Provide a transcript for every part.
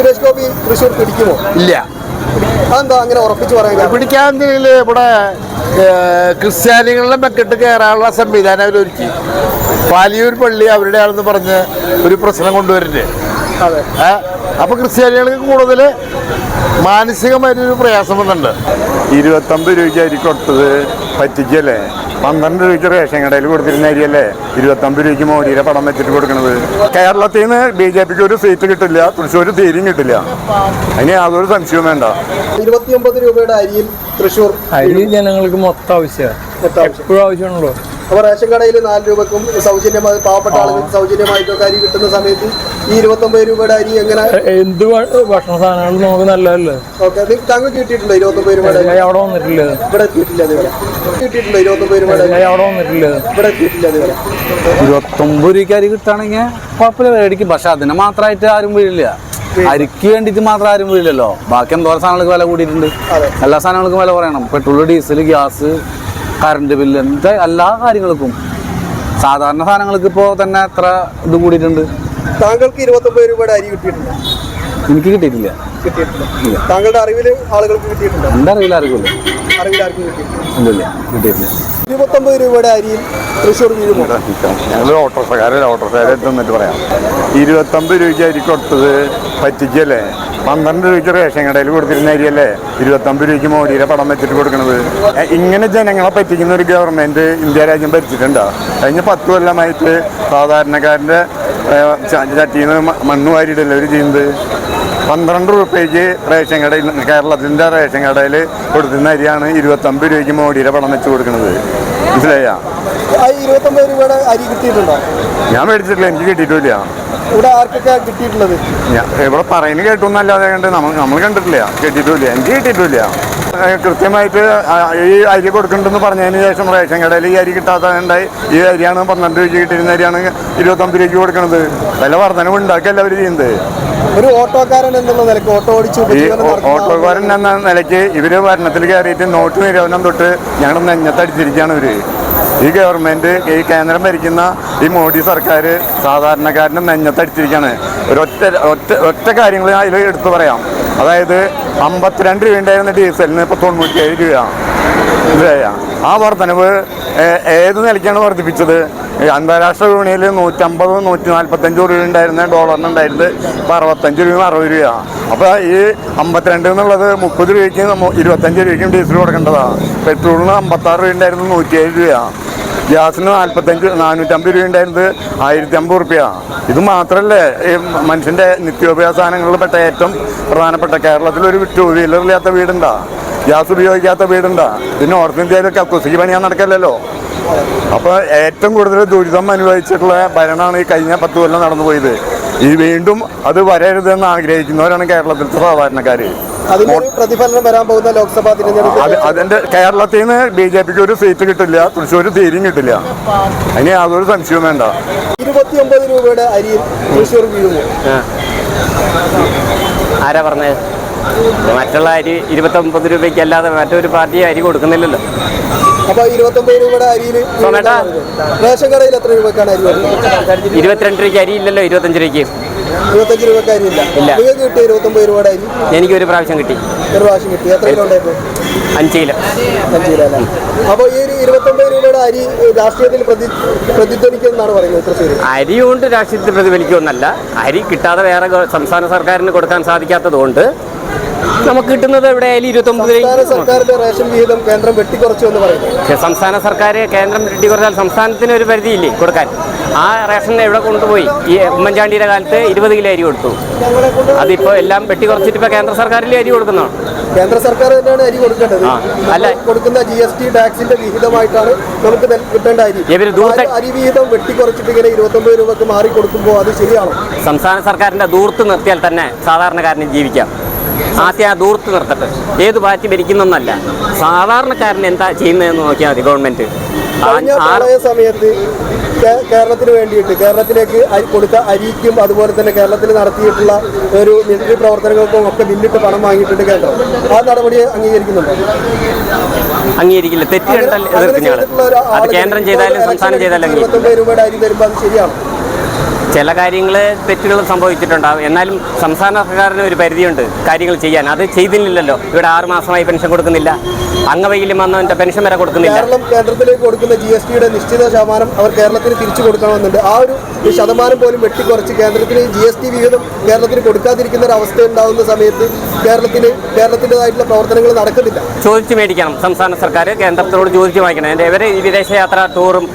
സുരേഷ് ഗോപി തൃശ്ശൂർ പിടിക്കുമോ? ഇല്ല. അതെന്താ അങ്ങനെ ഉറപ്പിച്ചു പറയാൻ പിടിക്കാൻ പിടിക്കാന്നെങ്കിൽ ഇവിടെ ക്രിസ്ത്യാനികളുടെ മെക്കിട്ട് കയറാനുള്ള സംവിധാനം അവരൊരുക്കി. പാലിയൂർ പള്ളി അവരുടെ ആണെന്ന് പറഞ്ഞ് ഒരു പ്രശ്നം കൊണ്ടുവരുന്നുണ്ട്? അപ്പൊ ക്രിസ്ത്യാനികൾക്ക് കൂടുതൽ മാനസികമായിട്ടൊരു പ്രയാസം വന്നിട്ടുണ്ട്. ഇരുപത്തൊമ്പത് രൂപയ്ക്ക് അരി കൊടുത്തത്. പറ്റിക്കല്ലേ പന്ത്രണ്ട് രൂപയ്ക്ക് റേഷൻ കടയിൽ കൊടുത്തിരുന്ന അരിയല്ലേ ഇരുപത്തൊമ്പത് രൂപയ്ക്ക് മോദിയുടെ പടം വെച്ചിട്ട് കൊടുക്കുന്നത് കേരളത്തിൽ നിന്ന് ബി ജെ പിക്ക് ഒരു സീറ്റ് കിട്ടില്ല തൃശ്ശൂർ തീരും കിട്ടില്ല. അതിന് യാതൊരു സംശയവും വേണ്ട. ഇരുപത്തിയൊമ്പത് രൂപയുടെ അരിയിൽ തൃശ്ശൂർ അരി ജനങ്ങൾക്ക് മൊത്തം ആവശ്യമാണ്. ആവശ്യം. എപ്പോഴും ആവശ്യമാണല്ലോ. അപ്പോൾ റേഷൻ കടയിൽ നാല് രൂപക്കും സൗജന്യമായി പാവപ്പെട്ട ആളുകൾക്ക് സൗജന്യമായിട്ടൊക്കെ അരി കിട്ടുന്ന സമയത്ത് ഈ ഇരുപത്തൊമ്പത് രൂപയുടെ അരി എങ്ങനെ എന്ത് ഭക്ഷണ സാധനങ്ങൾ നമുക്ക് നല്ലതല്ലേ? ഓക്കെ താങ്കൾ കിട്ടിയിട്ടുണ്ടോ ഇരുപത്തൊമ്പത് രൂപയുടെ അരി? അവിടെ വന്നിട്ടില്ല. ഇവിടെ എത്തിയിട്ടില്ല അതുവരെ കിട്ടിയിട്ടുണ്ടോ ഇരുപത്തൊമ്പത് രൂപയുടെ അരി? അവിടെ വന്നിട്ടില്ല. ഇവിടെ എത്തിയിട്ടില്ല അതുവരെ ഇരുപത്തൊമ്പത് രൂപയ്ക്ക് അരി കിട്ടുകയാണെങ്കിൽ കുഴപ്പമില്ല മേടിക്കും. പക്ഷെ അതിന് മാത്രമായിട്ട് ആരും വീഴില്ല അരിക്ക് വേണ്ടിയിട്ട് മാത്രം ആരും വീഴില്ലല്ലോ ബാക്കി എന്തോരം സാധനങ്ങൾക്ക് വില കൂടിയിട്ടുണ്ട്? അതെ. എല്ലാ സാധനങ്ങൾക്കും വില പറയണം. Petrol diesel gas current bill എന്താ എല്ലാ കാര്യങ്ങൾക്കും. സാധാരണ സാധനങ്ങൾക്ക് ഇപ്പോ തന്നെ എത്ര ഇത് കൂടിയിട്ടുണ്ട്? താങ്കൾക്ക് ഇരുപത്തൊമ്പത് രൂപയുടെ അരി കിട്ടിയിട്ടുണ്ട് എനിക്ക് കിട്ടിയിട്ടില്ല. കിട്ടിയിട്ടില്ല. താങ്കളുടെ അറിവിൽ ആളുകൾക്ക് കിട്ടിയിട്ടുണ്ട്? എന്താ അറിയില്ല അറിയില്ല അറിവിൽ ആർക്കും കിട്ടിയിട്ടില്ല. ഇല്ല കിട്ടിയിട്ടില്ല. ഇരുപത്തൊമ്പത് രൂപയുടെ അരിയിൽ തൃശ്ശൂർ ഞങ്ങൾ ഓട്ടോറിക്ഷക്കാരെ ഓട്ടോറിക്ഷക്കാരെ തന്നിട്ട് പറയാം. ഇരുപത്തൊമ്പത് രൂപയ്ക്ക് അരി കൊടുത്തത് പറ്റിക്കല്ലേ പന്ത്രണ്ട് രൂപയ്ക്ക് റേഷൻ കടയിൽ കൊടുത്തിരുന്ന അരിയല്ലേ? ഇരുപത്തൊമ്പത് രൂപയ്ക്ക് മോദിയുടെ പടം വെച്ചിട്ട് കൊടുക്കണത്. ഇങ്ങനെ ജനങ്ങളെ പറ്റിക്കുന്ന ഒരു ഗവൺമെന്റ് ഇന്ത്യ രാജ്യം ഭരിച്ചിട്ടുണ്ടോ? കഴിഞ്ഞ പത്ത് കൊല്ലമായിട്ട് സാധാരണക്കാരന്റെ മ- മണ്ണ് വാരിയിടല്ലേ അവർ ചെയ്യുന്നത്? പന്ത്രണ്ട് രൂപയ്ക്ക് റേഷൻ കടയിൽ കേരളത്തിന്റെ റേഷൻ കടയിൽ കൊടുക്കുന്ന അരിയാണ് ഇരുപത്തൊമ്പത് രൂപയ്ക്ക് മോഡിയുടെ പടം വെച്ച് കൊടുക്കുന്നത് മനസ്സിലായാ? ഇരുപത്തൊമ്പത് രൂപയുടെ അരി കിട്ടിയിട്ടുണ്ടോ? ഞാൻ മേടിച്ചിട്ടില്ല എനിക്ക് കിട്ടിയിട്ടില്ല. ഇവിടെ ആർക്കൊക്കെ കിട്ടിയിട്ടുള്ളത്? ഇവിടെ പറയുന്നത് കേട്ടൊന്നല്ലാതെ കണ്ട് നമ്മൾ നമ്മൾ കണ്ടിട്ടില്ല കിട്ടിയിട്ടില്ല എനിക്ക് കിട്ടിയിട്ടില്ല. കൃത്യമായിട്ട് ഈ അരി കൊടുക്കണ്ടെന്ന് പറഞ്ഞതിന് ശേഷം റേഷൻ കടയിൽ ഈ അരി കിട്ടാത്തതുണ്ടായി ഈ അരിയാണ് പന്ത്രണ്ട് രൂപയ്ക്ക് കിട്ടിയിരുന്ന അരിയാണ് ഇരുപത്തൊമ്പത് രൂപയ്ക്ക് കൊടുക്കുന്നത് വില വർധനവ് ഉണ്ടാക്കിയല്ല അവർ ചെയ്യുന്നത്? ഒരു ഓട്ടോക്കാരൻ എന്നുള്ള നിലയ്ക്ക് ഓട്ടോ ഓടിച്ചു ഓട്ടോക്കാരൻ എന്ന നിലയ്ക്ക് ഇവർ ഭരണത്തിൽ കയറിയിട്ട് നോട്ട് നിരോധനം തൊട്ട് ഞങ്ങളുടെ നെഞ്ഞത്തടിച്ചിരിക്കുകയാണ് ഇവർ. ഈ ഗവൺമെന്റ് ഈ കേന്ദ്രം ഭരിക്കുന്ന ഈ മോഡി സർക്കാർ സാധാരണക്കാരന്റെ നെഞ്ഞത്തടിച്ചിരിക്കുകയാണ് ഒരൊറ്റ ഒറ്റ ഒറ്റ കാര്യങ്ങൾ അതിൽ എടുത്തു പറയാം. അതായത് അമ്പത്തിരണ്ട് രൂപ ഉണ്ടായിരുന്ന ഡീസലിന് ഇപ്പോൾ തൊണ്ണൂറ്റിയേഴ് രൂപയാണ് മനസ്സിലായോ? ആ വർധനവ് ഏത് നിലയ്ക്കാണ് വർദ്ധിപ്പിച്ചത്? അന്താരാഷ്ട്ര വിപണിയിൽ നൂറ്റമ്പത് നൂറ്റി നാൽപ്പത്തഞ്ച് രൂപ ഉണ്ടായിരുന്ന ഡോളറിന് ഉണ്ടായിരുന്നത് ഇപ്പോൾ അറുപത്തഞ്ച് രൂപയും അറുപത് രൂപയാണ് അപ്പോൾ ഈ അമ്പത്തിരണ്ട് എന്നുള്ളത് മുപ്പത് രൂപയ്ക്ക് ഇരുപത്തഞ്ച് രൂപയ്ക്കും ഡീസൽ കൊടുക്കേണ്ടതാണ് പെട്രോളിന് അമ്പത്താറ് രൂപ ഉണ്ടായിരുന്നത് നൂറ്റിയേഴ് രൂപയാണ് ഗ്യാസിന് നാൽപ്പത്തഞ്ച് നാനൂറ്റമ്പത് രൂപ ഉണ്ടായിരുന്നത് ആയിരത്തി അമ്പത് റുപ്യാണ് ഇത് മാത്രമല്ലേ ഈ മനുഷ്യന്റെ നിത്യോപയോഗ സാധനങ്ങളിൽ പെട്ട ഏറ്റവും പ്രധാനപ്പെട്ട കേരളത്തിലൊരു ടൂ വീലറില്ലാത്ത വീടുണ്ടാ. ഗ്യാസ് ഉപയോഗിക്കാത്ത വീടുണ്ടാ. ഇത് നോർത്ത് ഇന്ത്യയിലൊക്കെ കുസിക്ക് പണിയാൻ നടക്കല്ലല്ലോ. അപ്പോൾ ഏറ്റവും കൂടുതൽ ദുരിതം അനുഭവിച്ചിട്ടുള്ള ഭരണമാണ് ഈ കഴിഞ്ഞ പത്ത് കൊല്ലം നടന്നു പോയത്. ഈ വീണ്ടും അത് വരരുതെന്ന് ആഗ്രഹിക്കുന്നവരാണ് കേരളത്തിലത്തെ സാധാരണക്കാർ പ്രതിഫലനം വരാൻ പോകുന്ന ലോക്സഭാ തിരഞ്ഞെടുപ്പ് അതിന്റെ കേരളത്തിൽ നിന്ന് ബി ജെ പിക്ക് ഒരു സീറ്റ് കിട്ടില്ല തൃശ്ശൂർ തീരും കിട്ടില്ല. അതിന് യാതൊരു സംശയവും വേണ്ട. ഇരുപത്തിയൊമ്പത് രൂപയുടെ അരി തൃശ്ശൂർ വീഴുമോ ആരാ പറഞ്ഞത്? മറ്റുള്ള അരി ഇരുപത്തൊമ്പത് രൂപയ്ക്ക് അല്ലാതെ മറ്റൊരു പാർട്ടി അരി കൊടുക്കുന്നില്ലല്ലോ. അപ്പൊ ഇരുപത്തൊമ്പത് രൂപയുടെ അരിയിൽ സോമേട്ടാ. റേഷൻ കടയിൽ എത്ര രൂപക്കാണ് അരി വരുന്നത്? ഇരുപത്തിരണ്ട് രൂപയ്ക്ക് അരി ഇല്ലല്ലോ ഇരുപത്തഞ്ച് രൂപയ്ക്ക്. ഇരുപത്തഞ്ച് രൂപക്ക് അരി ഇല്ല. ഇല്ല. നിങ്ങൾക്ക് കിട്ടിയ ഇരുപത്തൊമ്പത് രൂപയുടെ അരി? എനിക്ക് ഒരു പ്രാവശ്യം കിട്ടി. ഒരു പ്രാവശ്യം കിട്ടി. എത്ര കിലോ ഉണ്ടായിരുന്നു? അഞ്ച് കിലോ. അഞ്ച് കിലോ അല്ലേ? അപ്പോൾ ഈ ഒരു ഇരുപത്തൊമ്പത് രൂപയുടെ അരി രാഷ്ട്രീയത്തിൽ പ്രതി പ്രതിധ്വനിക്കുമെന്നാണ് പറയുന്നത് തൃശ്ശൂർ അരി കൊണ്ട് രാഷ്ട്രീയത്തിൽ പ്രതിഫലിക്കുമെന്നല്ല. അരി കിട്ടാതെ വേറെ സംസ്ഥാന സർക്കാരിന് കൊടുക്കാൻ സാധിക്കാത്തത് കൊണ്ട് നമുക്ക് കിട്ടുന്നത് എവിടെ ആയാലും ഇരുപത്തൊമ്പത് സംസ്ഥാന സർക്കാരിന്റെ റേഷൻ വിഹിതം കേന്ദ്രം വെട്ടിക്കുറച്ചു എന്ന് പറയുന്നത് സംസ്ഥാന സർക്കാർ കേന്ദ്രം വെട്ടിക്കുറച്ചാൽ സംസ്ഥാനത്തിന് ഒരു പരിധിയില്ലേ കൊടുക്കാൻ? ആ റേഷൻ എവിടെ കൊണ്ടുപോയി? ഈ ഉമ്മൻചാണ്ടിയുടെ കാലത്ത് ഇരുപത് കിലോ അരി കൊടുത്തു. അതിപ്പോ എല്ലാം വെട്ടി കുറച്ചിട്ട് ഇപ്പോൾ കേന്ദ്ര സർക്കാരിൽ അരി കൊടുക്കുന്നതാണ്? കേന്ദ്ര സർക്കാർ തന്നെയാണ് അരി കൊടുക്കേണ്ടത്. അല്ല. കൊടുക്കുന്ന ജി എസ് ടി ടാക്സിന്റെ വിഹിതമായിട്ടാണ് നമുക്ക് കിട്ടേണ്ട അരി. ഇവർ ദൂരത്തെ- അരി വിഹിതം വെട്ടിക്കുറച്ചിട്ട് ഇങ്ങനെ ഇരുപത്തൊമ്പത് രൂപക്ക് മാറി കൊടുക്കുമ്പോൾ അത് ശരിയാണോ? സംസ്ഥാന സർക്കാരിന്റെ ദൂർത്ത് നിർത്തിയാൽ തന്നെ സാധാരണക്കാരന് ജീവിക്കാം. ആദ്യം ദൂർത്ത് നിർത്തട്ടെ. ഏത് പാർട്ടി ഭരിക്കുന്നൊന്നല്ല. സാധാരണക്കാരൻ എന്താ ചെയ്യുന്നതെന്ന് നോക്കിയാൽ മതി ഗവൺമെന്റ്. സമയത്ത് കേരളത്തിന് വേണ്ടിയിട്ട് കേരളത്തിലേക്ക് കൊടുത്ത അരിക്കും അതുപോലെ തന്നെ കേരളത്തിൽ നടത്തിയിട്ടുള്ള ഒരു മിലിറ്ററി പ്രവർത്തനങ്ങൾക്കും ഒക്കെ ബില്ലിട്ട് പണം വാങ്ങിയിട്ടുണ്ട് കേന്ദ്രം. ആ നടപടി അംഗീകരിക്കുന്നുണ്ട്? അംഗീകരിക്കില്ല. തെറ്റ് അത് കേന്ദ്രം ചെയ്താലും സംസ്ഥാനം ചെയ്താലും ഇരുപത്തൊമ്പത് രൂപയുടെ അരി വരുമ്പോൾ അത് ശരിയാണ്. ചില കാര്യങ്ങൾ തെറ്റുകൾ സംഭവിച്ചിട്ടുണ്ടാവും. എന്നാലും സംസ്ഥാന സർക്കാരിന് ഒരു പരിധിയുണ്ട് കാര്യങ്ങൾ ചെയ്യാൻ. അത് ചെയ്തില്ലല്ലോ. ഇവിടെ ആറ് മാസമായി പെൻഷൻ കൊടുക്കുന്നില്ല. അംഗവൈകല്യം വന്നവന്റെ പെൻഷൻ വരെ കൊടുക്കുന്നില്ല. കേരളം കേന്ദ്രത്തിലേക്ക് കൊടുക്കുന്ന ജി എസ് ടിയുടെ നിശ്ചിത ശതമാനം അവർ കേരളത്തിന് തിരിച്ചു കൊടുക്കണമെന്നുണ്ട്. ആ ഒരു ശതമാനം പോലും വെട്ടിക്കുറച്ച് കേന്ദ്രത്തിന് ജി എസ് ടി വിഹിതം കേരളത്തിന് കൊടുക്കാതിരിക്കുന്ന ഒരു അവസ്ഥ ഉണ്ടാകുന്ന സമയത്ത് കേരളത്തിന് കേരളത്തിന്റെതായിട്ടുള്ള പ്രവർത്തനങ്ങൾ നടക്കുന്നില്ല. ചോദിച്ചു മേടിക്കണം. സംസ്ഥാന സർക്കാർ കേന്ദ്രത്തോട് ചോദിച്ചു വാങ്ങിക്കണം. എന്റെ ഇവർ വിദേശയാത്ര ടൂറും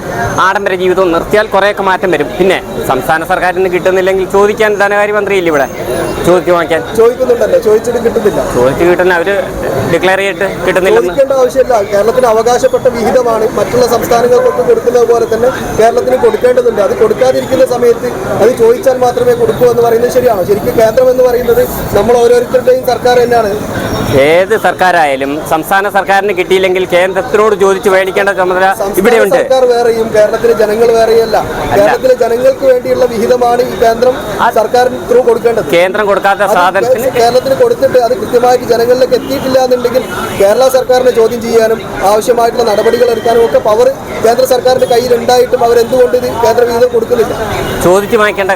ആഡംബര ജീവിതവും നിർത്തിയാൽ കുറേയൊക്കെ മാറ്റം വരും. പിന്നെ സംസ്ഥാന സർക്കാരിന് കിട്ടുന്നില്ലെങ്കിൽ ചോദിക്കാൻ ധനകാര്യമന്ത്രിയില്ല ഇവിടെ? ചോദിച്ചു വാങ്ങിക്കാൻ. ചോദിക്കുന്നുണ്ടല്ലോ. ചോദിച്ചിട്ട് കിട്ടുന്നില്ല. ചോദിച്ചു കിട്ടുന്ന അവർ ഡിക്ലെയർ ചെയ്തിട്ട് കിട്ടുന്നില്ല ചോദിക്കേണ്ട ആവശ്യമില്ല. കേരളത്തിന് അവകാശപ്പെട്ട വിഹിതമാണ് മറ്റുള്ള സംസ്ഥാനങ്ങൾക്കൊക്കെ കൊടുക്കുന്നത് പോലെ തന്നെ കേരളത്തിന് കൊടുക്കേണ്ടതുണ്ട്. അത് കൊടുക്കാതിരിക്കുന്ന സമയത്ത് അത് ചോദിച്ചാൽ മാത്രമേ കൊടുക്കൂ എന്ന് പറയുന്നത് ശരിയാണോ? ശരിക്കും കേന്ദ്രം എന്ന് പറയുന്നത് നമ്മൾ ഓരോരുത്തരുടെയും സർക്കാർ തന്നെയാണ്. ഏത് സർക്കാരായാലും സംസ്ഥാന സർക്കാരിന് കിട്ടിയില്ലെങ്കിൽ കേന്ദ്രത്തിനോട് ചോദിച്ചു മേടിക്കേണ്ട ചുമതല ഇവിടെ ഇവിടെയുണ്ട്. സർക്കാർ വേറെയും കേരളത്തിലെ ജനങ്ങൾ വേറെയല്ല. കേരളത്തിലെ ജനങ്ങൾക്ക് വേണ്ടിയുള്ള വിഹിതമാണ് ഈ കേന്ദ്രം സർക്കാരിന് ത്രൂ കൊടുക്കേണ്ടത്. കേന്ദ്രം കൊടുക്കാത്ത സാധനത്തിന് കേരളത്തിന് കൊടുത്തിട്ട് അത് കൃത്യമായിട്ട് ജനങ്ങളിലേക്ക് എത്തിയിട്ടില്ല എന്നുണ്ടെങ്കിൽ കേരള സർക്കാരിനെ ചോദ്യം ചെയ്യാനും ആവശ്യമായിട്ടുള്ള നടപടികൾ എടുക്കാനും ഒക്കെ പവർ കേന്ദ്ര സർക്കാരിന്റെ കയ്യിൽ ഉണ്ടായിട്ടും അവരെന്തുകൊണ്ട് ഇത് കേന്ദ്ര വിഹിതം കൊടുക്കുന്നില്ല? ചോദിച്ചു വാങ്ങിക്കേണ്ട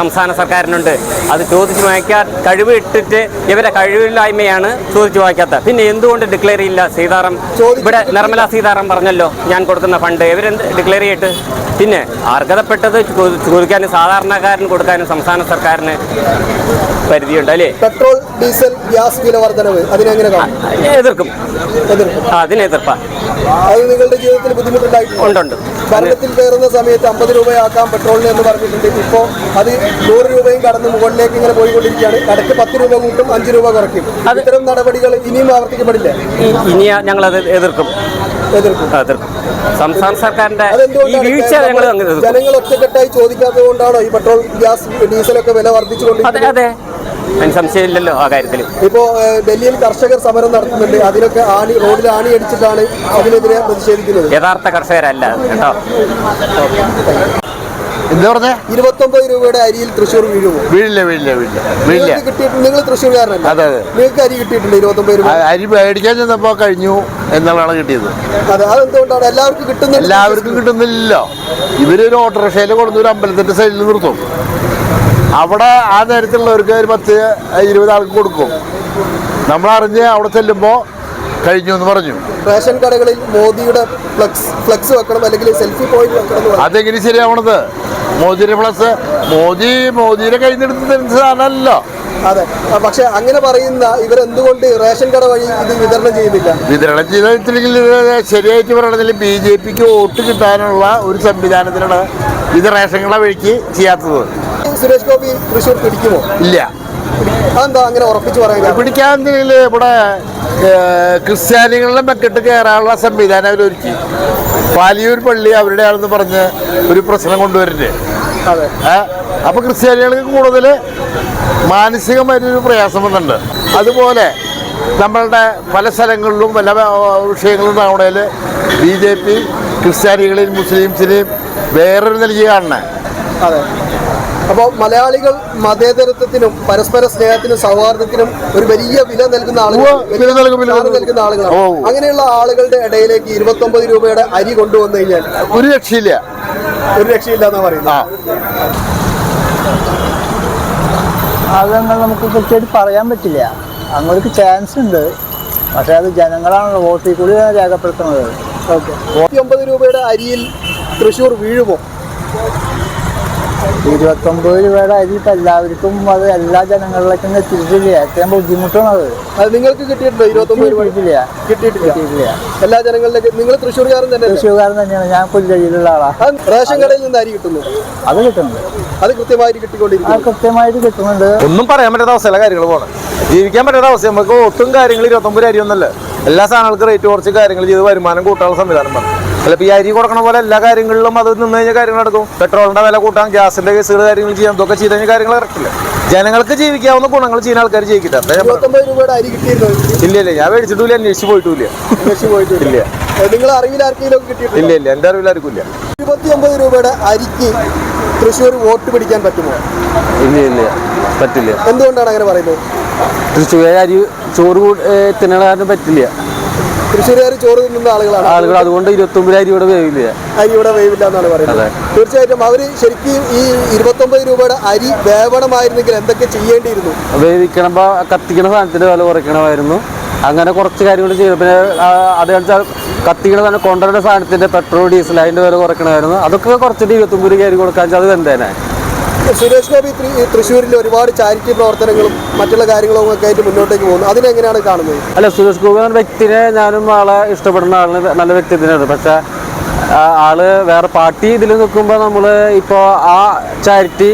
സംസ്ഥാന സർക്കാരിനുണ്ട്. അത് ചോദിച്ചു വാങ്ങിക്കാൻ കഴിവ് ഇട്ടിട്ട് ഇവരെ കഴിവില്ലായ്മയാണ് ചോദിച്ചു വായിക്കാത്ത. പിന്നെ എന്തുകൊണ്ട് ഡിക്ലെയർ ചെയ്യില്ല സീതാറാം? ഇവിടെ നിർമ്മല സീതാറാം പറഞ്ഞല്ലോ ഞാൻ കൊടുക്കുന്ന ഫണ്ട് ഇവരെന്ത് ഡിക്ലെയർ ചെയ്തിട്ട് പിന്നെ അർഹതപ്പെട്ടത് ചോ- ചോദിക്കാനും സാധാരണക്കാരന് കൊടുക്കാനും സംസ്ഥാന സർക്കാരിന് പരിധിയുണ്ട് അല്ലേ? പെട്രോൾ ഡീസൽ ഗ്യാസ് വില വർധനവ് അതിനെങ്ങനെ അതിനെ എതിർക്കും. അതിനെതിർപ്പാ അത് നിങ്ങളുടെ ജീവിതത്തിൽ ബുദ്ധിമുട്ടുണ്ടായിട്ടുണ്ട്? ഭരണത്തിൽ കയറുന്ന സമയത്ത് അമ്പത് രൂപയാക്കാം പെട്രോളിന് എന്ന് പറഞ്ഞിട്ടുണ്ട്. ഇപ്പോൾ അത് നൂറ് രൂപയും കടന്ന് മുകളിലേക്ക് ഇങ്ങനെ പോയിക്കൊണ്ടിരിക്കുകയാണ്. കടക്ക് പത്ത് രൂപ കൂട്ടും അഞ്ച് രൂപ കുറയ്ക്കും. ഇത്തരം നടപടികൾ ഇനിയും ആവർത്തിക്കപ്പെടില്ല? ഇനി ഞങ്ങൾ അത് എതിർക്കും. എതിർക്കും. സംസ്ഥാന സർക്കാരിന്റെ ഈ വീഴ്ച ഞങ്ങൾ ജനങ്ങൾ ഒറ്റക്കെട്ടായി ചോദിക്കാത്തത് കൊണ്ടാണോ ഈ പെട്രോൾ ഗ്യാസ് ഡീസലൊക്കെ വില വർദ്ധിച്ചുകൊണ്ടിരിക്കുന്നത്? അതെ അതിന് സംശയമില്ലല്ലോ ആ കാര്യത്തിൽ ഇപ്പോ ഡൽഹിയിൽ കർഷകർ സമരം നടത്തുന്നുണ്ട്. അതിനൊക്കെ ആണി റോഡിൽ ആണി അടിച്ചിട്ടാണ് അതിനെതിരെ പ്രതിഷേധിക്കുന്നത്. യഥാർത്ഥ കർഷകരല്ല കേട്ടോ. എന്താ പറഞ്ഞേ? ഇരുപത്തൊമ്പത് രൂപയുടെ അരിയിൽ തൃശ്ശൂർ വീഴുമോ? വീഴില്ല വീഴില്ല വീഴില്ല. വീഴില്ല. കിട്ടിയിട്ടുണ്ട് നിങ്ങൾ തൃശ്ശൂർകാരനല്ല അതെ, അതെ. നിങ്ങൾക്ക് അരി കിട്ടിയിട്ടുണ്ട് ഇരുപത്തൊമ്പത് രൂപ. അരി മേടിക്കാൻ ചെന്നപ്പോ കഴിഞ്ഞു എന്നുള്ളതാണ് കിട്ടിയത്. അതെ അതെന്തുകൊണ്ടാണ്? എല്ലാവർക്കും കിട്ടുന്നില്ല എല്ലാവർക്കും കിട്ടുന്നില്ലല്ലോ ഇവരൊരു ഓട്ടോറിക്ഷയിൽ കൊണ്ടുവന്ന് ഒരു അമ്പലത്തിന്റെ സൈഡിൽ നിർത്തും. അവിടെ ആ നേരത്തുള്ളവർക്ക് ഒരു പത്ത് ഇരുപത് ആൾക്ക് കൊടുക്കും. നമ്മൾ അറിഞ്ഞ് അവിടെ ചെല്ലുമ്പോൾ കഴിഞ്ഞു എന്ന് പറഞ്ഞു. റേഷൻ കടകളിൽ മോദിയുടെ ഫ്ലക്സ് ഫ്ലക്സ് വെക്കണം അല്ലെങ്കിൽ സെൽഫി പോയിന്റ് വെക്കണം. അതെങ്ങനെ ശരിയാവണത്? മോദിയുടെ ഫ്ലക്സ് മോദി മോദിയുടെ സാധനമല്ലോ അതെ. പക്ഷെ അങ്ങനെ പറയുന്ന ഇവരെന്തുകൊണ്ട് റേഷൻ കട വഴി ഇത് വിതരണം ചെയ്തില്ല വിതരണം ചെയ്തില്ലെങ്കിൽ ശരിയായിട്ട് പറയണമെങ്കിൽ ബി ജെ പിക്ക് വോട്ട് കിട്ടാനുള്ള ഒരു സംവിധാനത്തിലാണ് ഇത് റേഷൻ കട വഴിക്ക് ചെയ്യാത്തത്. സുരേഷ് ഗോപി തൃശ്ശൂർ പിടിക്കുമോ? ഇല്ല. അതെന്താ അങ്ങനെ ഉറപ്പിച്ച് പറയാൻ? ഇവിടെ ക്രിസ്ത്യാനികളുടെ മെക്കിട്ട് കയറാനുള്ള സംവിധാനം അവരൊരുക്കി. പാലിയൂർ പള്ളി അവരുടെ ആണെന്ന് പറഞ്ഞ് ഒരു പ്രശ്നം ഏ? അപ്പൊ ക്രിസ്ത്യാനികൾക്ക് കൂടുതൽ മാനസികമായിട്ടൊരു പ്രയാസം വന്നിട്ടുണ്ട്. അതുപോലെ നമ്മളുടെ പല സ്ഥലങ്ങളിലും പല വിഷയങ്ങളും ഉണ്ടാവണേൽ ബി ജെ പി ക്രിസ്ത്യാനികളെയും മുസ്ലിംസിനെയും വേറൊരു നൽകി കാണണേ. അതെ. അപ്പോൾ മലയാളികൾ മതേതരത്വത്തിനും പരസ്പര സ്നേഹത്തിനും സൗഹാർദ്ദത്തിനും ഒരു വലിയ വില നൽകുന്ന ആളുകൾ. നൽകുന്ന ആളുകളാണ്. അങ്ങനെയുള്ള ആളുകളുടെ ഇടയിലേക്ക് ഇരുപത്തൊമ്പത് രൂപയുടെ അരി കൊണ്ടുവന്നു കഴിഞ്ഞാൽ ഒരു രക്ഷയില്ല. ഒരു രക്ഷയില്ല എന്നാ പറയുന്നത് അതങ്ങനെ നമുക്ക് കൃത്യമായിട്ട് പറയാൻ പറ്റില്ല. അങ്ങോട്ട് ചാൻസ് ഉണ്ട്. പക്ഷെ അത് ജനങ്ങളാണല്ലോ വോട്ടിൽ കൂടി രേഖപ്പെടുത്തുന്നത്. ഓക്കെ. ഒമ്പത് രൂപയുടെ അരിയിൽ തൃശ്ശൂർ വീഴുമോ? ഇരുപത്തൊമ്പത് രൂപയുടെ അരി ഇപ്പം എല്ലാവർക്കും അത് എല്ലാ ജനങ്ങളിലേക്കും എത്തിയിട്ടില്ല ഏറ്റവും ബുദ്ധിമുട്ടാണ് അത് അത് നിങ്ങൾക്ക് കിട്ടിയിട്ടുണ്ടോ? ഇരുപത്തൊമ്പത് രൂപ കിട്ടിയിട്ടില്ല. കിട്ടിയിട്ടില്ല. എല്ലാ ജനങ്ങളിലേക്ക് നിങ്ങൾ തൃശ്ശൂർകാരൻ തന്നെ തൃശ്ശൂർകാരൻ തന്നെയാണ്. ഞാൻ പുല്ലരിയിലുള്ള ആളാ. റേഷൻ കടയിൽ നിന്ന് അരി കിട്ടുന്നു. അത് കിട്ടുന്നുണ്ട്. അത് കൃത്യമായിട്ട് കിട്ടിക്കൊണ്ടിരിക്കും കിട്ടിക്കൊണ്ടിരിക്കുന്നു കൃത്യമായിട്ട് കിട്ടുന്നുണ്ട്. ഒന്നും പറയാൻ പറ്റാത്ത അവസ്ഥയിലെ കാര്യങ്ങൾ പോകണം ജീവിക്കാൻ പറ്റാത്ത അവസ്ഥ നമുക്ക് ഒട്ടും കാര്യങ്ങൾ ഇരുപത്തൊമ്പത് അരി ഒന്നല്ല? എല്ലാ സാധനങ്ങൾക്ക് റേറ്റ് കുറച്ച് കാര്യങ്ങൾ ചെയ്ത് വരുമാനം കൂട്ടാനുള്ള സംവിധാനം വേണം. ചിലപ്പോൾ ഈ അരി കൊടുക്കണ പോലെ എല്ലാ കാര്യങ്ങളിലും അത് നിന്ന് കഴിഞ്ഞാൽ കാര്യങ്ങൾ നടക്കും. പെട്രോളിന്റെ വില കൂട്ടാൻ ഗ്യാസിന്റെ കേസുകൾ കാര്യങ്ങൾ ചെയ്യാം ഇതൊക്കെ ചെയ്ത് കഴിഞ്ഞാൽ കാര്യങ്ങൾ കറക്റ്റില്ല ജനങ്ങൾക്ക് ജീവിക്കാവുന്ന ഗുണങ്ങൾ ചെയ്യുന്ന ആൾക്കാർ ജീവിക്കില്ല ഇല്ല ഇല്ല ഞാൻ മേടിച്ചിട്ടില്ല അന്വേഷിച്ച് പോയിട്ടില്ല. ഇല്ല. നിങ്ങൾ അറിവിൽ ആർക്കെങ്കിലും കിട്ടിയിട്ടില്ല ഇല്ല ഇല്ല എന്റെ അറിവിൽ ആർക്കും ഇല്ല. ഇരുപത്തിയൊമ്പത് രൂപയുടെ അരിക്ക് തൃശ്ശൂർ വോട്ട് പിടിക്കാൻ പറ്റുമോ? ഇല്ല ഇല്ല പറ്റില്ല. എന്തുകൊണ്ടാണ് അങ്ങനെ പറയുന്നത്? തൃശ്ശൂർ അരി ചോറ് തിന്നണ കാരണം പറ്റില്ല. തൃശ്ശൂരുകാർ ചോറ് തിന്നുന്ന ആളുകളാണ്. ആളുകൾ അതുകൊണ്ട് ഇരുപത്തൊമ്പത് അരി ഇവിടെ വേവില്ല. അരി ഇവിടെ വേവില്ല എന്നാണ് പറയുന്നത് തീർച്ചയായിട്ടും അവർ ശരിക്കും ഈ ഇരുപത്തൊമ്പത് രൂപയുടെ അരി വേവണമായിരുന്നെങ്കിൽ എന്തൊക്കെ ചെയ്യേണ്ടിയിരുന്നു? വേവിക്കണമ്പോൾ കത്തിക്കണ സാധനത്തിന്റെ വില കുറയ്ക്കണമായിരുന്നു. അങ്ങനെ കുറച്ച് കാര്യങ്ങൾ ചെയ്തു. പിന്നെ അത് വെച്ചാൽ കത്തിക്കണ സാധനം കൊണ്ടുവരുന്ന സാധനത്തിന്റെ പെട്രോൾ ഡീസൽ അതിന്റെ വില കുറയ്ക്കണമായിരുന്നു. അതൊക്കെ കുറച്ചിട്ട് ഇരുപത്തൊമ്പത് രൂപ അരി കൊടുക്കാൻ വെച്ചാൽ അത് വെന്തേനെ. സുരേഷ് ഗോപി തൃശ്ശൂരിൽ ഒരുപാട് ചാരിറ്റി പ്രവർത്തനങ്ങളും മറ്റുള്ള കാര്യങ്ങളും ഒക്കെ ആയിട്ട് മുന്നോട്ടേക്ക് പോകുന്നു. അതിനെങ്ങനെയാണ് കാണുന്നത്? അല്ല സുരേഷ് ഗോപി എന്ന വ്യക്തിനെ ഞാനും ആളെ ഇഷ്ടപ്പെടുന്ന ആളിന് നല്ല വ്യക്തിത്വമാണ് പക്ഷെ ആ, ആൾ വേറെ പാർട്ടി ഇതിൽ നിൽക്കുമ്പോൾ നമ്മൾ ഇപ്പോൾ ആ ചാരിറ്റി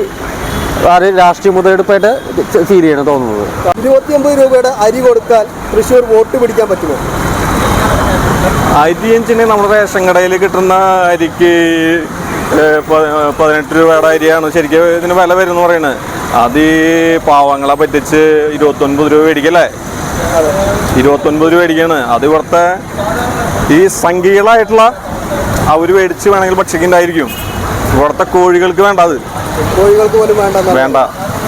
അത് രാഷ്ട്രീയ മുതലെടുപ്പായിട്ട് ഫീൽ ചെയ്യണം തോന്നുന്നത്. ഇരുപത്തിയൊമ്പത് രൂപയുടെ അരി കൊടുത്താൽ തൃശ്ശൂർ വോട്ട് പിടിക്കാൻ പറ്റുമോ? അരി എഞ്ചിന് നമ്മുടെ റേഷൻ കടയിൽ കിട്ടുന്ന അരിക്ക് പതിനെട്ട് രൂപയുടെ അരിയാണ് ശരിക്കും ഇതിന് വില വരും എന്ന് പറയുന്നത് അത് ഈ പാവങ്ങളെ പറ്റിച്ച് ഇരുപത്തൊൻപത് രൂപ മേടിക്കല്ലേ? ഇരുപത്തൊൻപത് രൂപ മേടിക്കാണ്. അത് ഇവിടുത്തെ ഈ സംഖ്യകളായിട്ടുള്ള അവർ മേടിച്ച് വേണമെങ്കിൽ ഭക്ഷിക്കുന്നുണ്ടായിരിക്കും. ഇവിടുത്തെ കോഴികൾക്ക് വേണ്ട അത്. കോഴികൾക്ക് പോലും വേണ്ട വേണ്ട.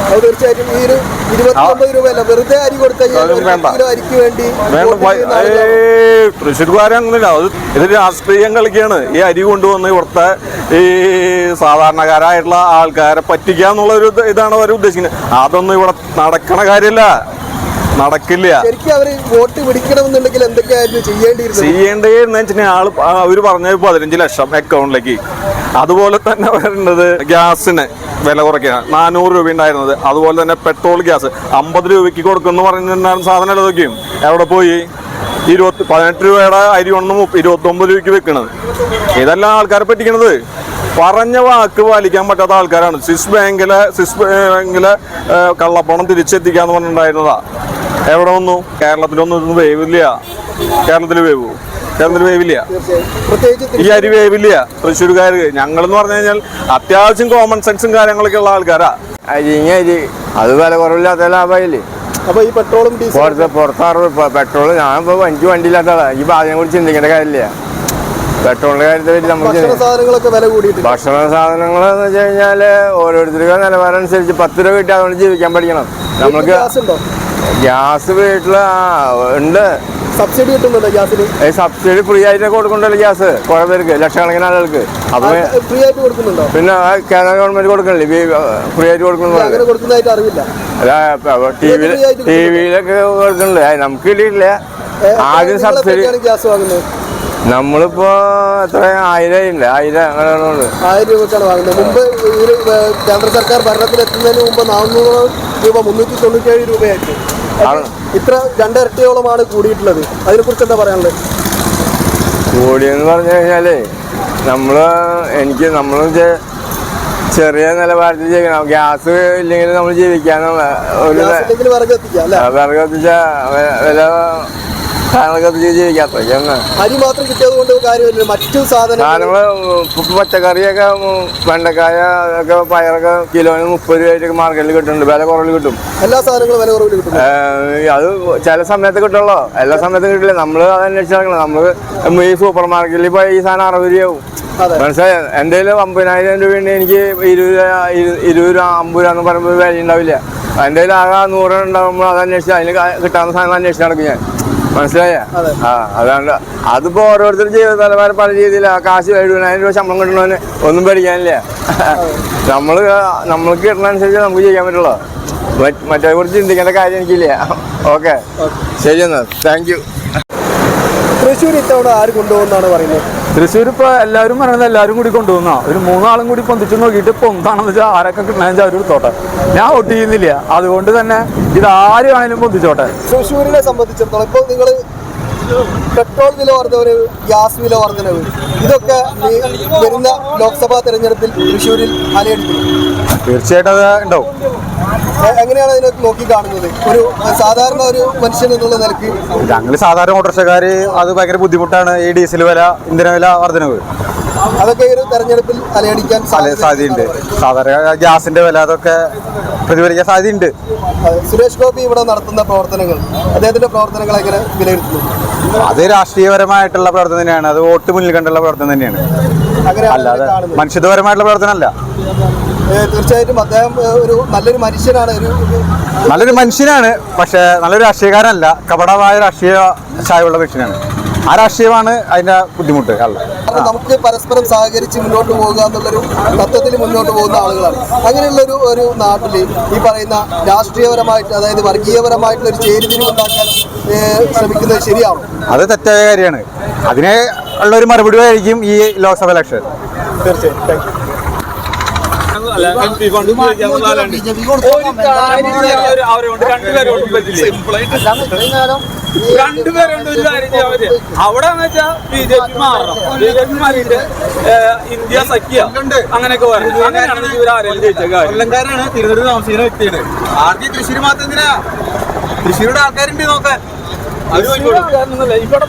അത് തീർച്ചയായിട്ടും ഈ ഒരു ഇരുപത്തിയൊമ്പത് രൂപയല്ല വെറുതെ അരി കൊടുത്തു കഴിഞ്ഞാൽ ഒരു വേണ്ട. അരിക്ക് അത് ഇത് രാഷ്ട്രീയം കളിക്കുകയാണ്. ഈ അരി കൊണ്ടുവന്ന് ഇവിടുത്തെ ഈ സാധാരണക്കാരായിട്ടുള്ള ആൾക്കാരെ പറ്റിക്കുക എന്നുള്ള ഒരു ഇതാണ് അവർ ഉദ്ദേശിക്കുന്നത്. അതൊന്നും ഇവിടെ നടക്കണ കാര്യമില്ല. നടക്കില്ല. ശരിക്കും അവർ വോട്ട് പിടിക്കണമെന്നുണ്ടെങ്കിൽ എന്തൊക്കെയായിരുന്നു ചെയ്യേണ്ടിയിരുന്നത്? ചെയ്യേണ്ടതെന്ന് വെച്ചിട്ടുണ്ടെങ്കിൽ ആൾ അവർ പറഞ്ഞ പതിനഞ്ച് ലക്ഷം അക്കൗണ്ടിലേക്ക് അതുപോലെ തന്നെ വരേണ്ടത് ഗ്യാസിന് വില കുറയ്ക്കുക നാനൂറ് രൂപ ഉണ്ടായിരുന്നത്. അതുപോലെ തന്നെ പെട്രോൾ ഗ്യാസ്. അമ്പത് രൂപയ്ക്ക് കൊടുക്കുമെന്ന് പറഞ്ഞിട്ടുണ്ടായിരുന്ന സാധനം നോക്കിയും എവിടെ പോയി? ഇരുപത്തി പതിനെട്ട് രൂപയുടെ അരി ഒന്ന് ഇരുപത്തി ഇരുപത്തൊമ്പത് രൂപയ്ക്ക് വെക്കണത്. ഇതെല്ലാം ആൾക്കാരെ പറ്റിക്കണത്. പറഞ്ഞ വാക്ക് പാലിക്കാൻ പറ്റാത്ത ആൾക്കാരാണ്. സ്വിസ് ബാങ്കിലെ സ്വിസ് ബാങ്കിലെ കള്ളപ്പണം തിരിച്ചെത്തിക്കാന്ന് പറഞ്ഞിട്ടുണ്ടായിരുന്നതാ. എവിടെ വന്നു? കേരളത്തിലൊന്നും ഒരു വേവില്ല. കേരളത്തിൽ വേവൂ. കേരളത്തിൽ വേവില്ല. ഈ അരി വേവില്ല. തൃശ്ശൂർക്കാർ ഞങ്ങളെന്ന് പറഞ്ഞു കഴിഞ്ഞാൽ അത്യാവശ്യം കോമൺ സെൻസും കാര്യങ്ങളൊക്കെ ഉള്ള ആൾക്കാരാ. അരിങ്ങ അരി. അത് വില കുറവില്ലാത്ത ലാഭമായില്ലേ? അപ്പൊ ഈ പെട്രോളും പുറത്ത് പുറത്താറ് പെട്രോൾ ഞാൻ ഇപ്പൊ എനിക്ക് വണ്ടിയില്ലാത്ത ഈ അതിനെ കുറിച്ച് ചിന്തിക്കേണ്ട കാര്യമില്ല. പെട്രോളിന്റെ കാര്യത്തെ പറ്റി നമുക്ക് ഭക്ഷണ സാധനങ്ങൾ എന്ന് വെച്ച് കഴിഞ്ഞാൽ ഓരോരുത്തർക്കും നിലവാരം അനുസരിച്ച് പത്ത് രൂപ കിട്ടി അതുകൊണ്ട് ജീവിക്കാൻ പഠിക്കണം. നമ്മൾക്ക് ഗ്യാസ് വീട്ടിൽ ഉണ്ട്. സബ്സിഡി കിട്ടുന്നുണ്ടോ ഗ്യാസിന്? സബ്സിഡി ഫ്രീ ആയിട്ട് കൊടുക്കണ്ടല്ലോ ഗ്യാസ്. കുറെ പേർക്ക് ലക്ഷക്കണക്കിന് ആളുകൾക്ക് അപ്പൊ ഫ്രീ ആയിട്ട് കൊടുക്കുന്നുണ്ടോ? പിന്നെ കേരള ഗവൺമെന്റ് കൊടുക്കണില്ലേ? ഫ്രീ ആയിട്ട് കൊടുക്കുന്നു അങ്ങനെ കൊടുക്കുന്നതായിട്ട് അറിയില്ല ടി വിയിലൊക്കെ കൊടുക്കണില്ലേ നമുക്ക് കിട്ടിയിട്ടില്ല. ആദ്യം സബ്സിഡി ഗ്യാസ് വാങ്ങുന്നത്? നമ്മളിപ്പോ എത്ര? ആയിരം ഇല്ല ആയിരം അങ്ങനെയാണ് ആയിരം രൂപക്കാണ് വാങ്ങുന്നത്. മുമ്പ് കേന്ദ്ര സർക്കാർ ഭരണത്തിൽ എത്തുന്നതിന് മുമ്പ് നാനൂറ് രൂപ മുന്നൂറ്റി തൊണ്ണൂറ്റേഴ് രൂപയായിരുന്നു ആണ്. ഇത്ര രണ്ടിരട്ടിയോളമാണ് കൂടിയിട്ടുള്ളത്. അതിനെക്കുറിച്ച് എന്താ പറയാനുള്ളത്? കൂടിയെന്ന് പറഞ്ഞു കഴിഞ്ഞാലേ നമ്മൾ എനിക്ക് നമ്മൾ ചെറിയ നിലവാരത്തിൽ ജീവിക്കണം. ഗ്യാസ് ഇല്ലെങ്കിൽ നമ്മൾ ജീവിക്കാനുള്ള ഒരു ഗ്യാസ് ഇല്ലെങ്കിൽ വിറക് വിറക് കത്തിച്ച വില ജീവിക്കാത്ത അരി മാത്രം കിട്ടിയത് കൊണ്ട് കാര്യമില്ല മറ്റു സാധനങ്ങൾ പച്ചക്കറിയൊക്കെ വെണ്ടക്കായ ഒക്കെ പയറൊക്കെ കിലോന് മുപ്പത് രൂപ മാർക്കറ്റിൽ കിട്ടുന്നുണ്ട്. വില കുറവിൽ കിട്ടും. എല്ലാ സാധനങ്ങളും വില കുറവിൽ കിട്ടും. അത് ചില സമയത്ത് കിട്ടുള്ളൂ. എല്ലാ സമയത്തും കിട്ടില്ല. നമ്മൾ അതന്വേഷിച്ച് നടക്കണം. നമ്മൾ ഈ സൂപ്പർ മാർക്കറ്റിൽ പോയി ഈ സാധനം അറുപത് രൂപയാവും. മനസ്സിലായോ? എന്റെ അമ്പതിനായിരം രൂപയുണ്ട് എനിക്ക് ഇരുപത് രൂപ ഇരു- ഇരുപത് രൂപ അമ്പത് രൂപ എന്ന് പറയുമ്പോൾ വില ഉണ്ടാവില്ല. എന്റെ ആകെ നൂറ് ഉണ്ടാകുമ്പോൾ അത് അന്വേഷിച്ച് അതിന് കിട്ടാവുന്ന സാധനം അന്വേഷിച്ച് നടക്കും ഞാൻ. മനസ്സിലായ. ആ അതാണ് അതിപ്പോ ഓരോരുത്തരും ജീവിത നിലവാരം പല രീതിയിൽ കാശ് എഴുപതിനായിരം രൂപ ശമ്പളം കിട്ടണവന് ഒന്നും പേടിക്കാനില്ല. നമ്മൾ നമ്മൾക്ക് കിട്ടണനുസരിച്ച് നമുക്ക് ചെയ്യാൻ പറ്റുള്ളൂ. മറ്റേ കുറിച്ച് ചിന്തിക്കേണ്ട കാര്യം എനിക്കില്ല. ഓക്കെ. ശരി എന്നാ. Thank you. തൃശ്ശൂർ ഇത്തവണ ആര് കൊണ്ടുപോകുന്നാണ് പറയുന്നത്? തൃശ്ശൂർ ഇപ്പൊ എല്ലാവരും പറയുന്നത് എല്ലാവരും കൂടി കൊണ്ടുവന്ന. ഒരു മൂന്നാളും കൂടി പൊന്തിച്ചു നോക്കിയിട്ട് ഇപ്പൊ എന്താണെന്ന് വെച്ചാൽ ആരൊക്കെ കിട്ടണമെന്ന് വെച്ചാൽ അവർ എടുത്തോട്ടെ ഞാൻ വോട്ട് ചെയ്യുന്നില്ല. അതുകൊണ്ട് തന്നെ ഇത് ആര് വേണേലും പൊന്തിച്ചോട്ടെ. തൃശ്ശൂരിനെ സംബന്ധിച്ചിടത്തോളം ഇപ്പോൾ നിങ്ങൾ പെട്രോൾ വില വർധനവ് ഗ്യാസ് വില വർധനവ് ഇതൊക്കെ വരുന്ന ലോക്സഭാ തെരഞ്ഞെടുപ്പിൽ തൃശ്ശൂരിൽ അലയടിക്കും തീർച്ചയായിട്ടും അത് ഉണ്ടാവും. എങ്ങനെയാണ് അതിനെ നോക്കി കാണുന്നത്? ഒരു സാധാരണ ഒരു മനുഷ്യൻ എന്നുള്ള നിലയ്ക്ക്? ഞങ്ങൾ സാധാരണ ഓട്ടോറിക്ഷക്കാർ അത് ഭയങ്കര ബുദ്ധിമുട്ടാണ്. ഈ ഡീസൽ വില ഇന്ധന വില വർധനവ്. അതൊക്കെ ഒരു തെരഞ്ഞെടുപ്പിൽ അലയടിക്കാൻ സാധ്യതയുണ്ട്. സാധാരണ ഗ്യാസിന്റെ വില അതൊക്കെ പ്രതിഫലിക്കാൻ സാധ്യതയുണ്ട്. സുരേഷ് ഗോപി ഇവിടെ നടത്തുന്ന പ്രവർത്തനങ്ങൾ അദ്ദേഹത്തിന്റെ പ്രവർത്തനങ്ങൾ എങ്ങനെ വിലയിരുത്തുന്നു? അത് രാഷ്ട്രീയപരമായിട്ടുള്ള പ്രവർത്തനം തന്നെയാണ്. അത് വോട്ട് മുന്നിൽ കണ്ടുള്ള പ്രവർത്തനം തന്നെയാണ്. അല്ലാതെ മനുഷ്യത്വപരമായിട്ടുള്ള പ്രവർത്തനമല്ല. തീർച്ചയായിട്ടും അദ്ദേഹം ഒരു നല്ലൊരു മനുഷ്യനാണ് ഒരു നല്ലൊരു മനുഷ്യനാണ് പക്ഷെ നല്ലൊരു രാഷ്ട്രീയക്കാരനല്ല. കപടമായ രാഷ്ട്രീയ ചായവുള്ള വ്യക്തിയാണ്. ആ രാഷ്ട്രീയമാണ് അതിന്റെ ബുദ്ധിമുട്ട്. അല്ല. നമുക്ക് പരസ്പരം സഹകരിച്ച് മുന്നോട്ട് പോകുക എന്നുള്ളൊരു തത്വത്തിൽ മുന്നോട്ട് പോകുന്ന ആളുകളാണ്. അങ്ങനെയുള്ള ഒരു ഒരു നാട്ടിൽ ഈ പറയുന്ന രാഷ്ട്രീയപരമായിട്ട് അതായത് വർഗീയപരമായിട്ടുള്ള ഒരു ചേരിതിരിവ് ഉണ്ടാക്കാൻ ശ്രമിക്കുന്നത് ശരിയാണോ? അത് തെറ്റായ കാര്യമാണ്. അതിനെ ഉള്ള ഒരു മറുപടി ആയിരിക്കും ഈ ലോക്സഭ ഇലക്ഷൻ തീർച്ചയായും. രണ്ടുപേരുണ്ട് ഒരു കാര്യം ചെയ്യാൻ പറ്റിയ അവിടെ വെച്ചാൽ ബി ജെ പി മാറണം. ബി ജെ പി മാറിയിട്ട് ഇന്ത്യ സഖ്യ അങ്ങനെയൊക്കെ വരണം. അങ്ങനെയാണ് ജയിച്ച കൊല്ലംകാരാണ് തിരുവനന്തപുരം താമസിക്കുന്ന വ്യക്തിയാണ് ആർക്കും തൃശ്ശൂർ മാത്രം എന്തിനാ? തൃശ്ശൂരുടെ ആൾക്കാരുണ്ട് നോക്കാൻ ഇവിടെ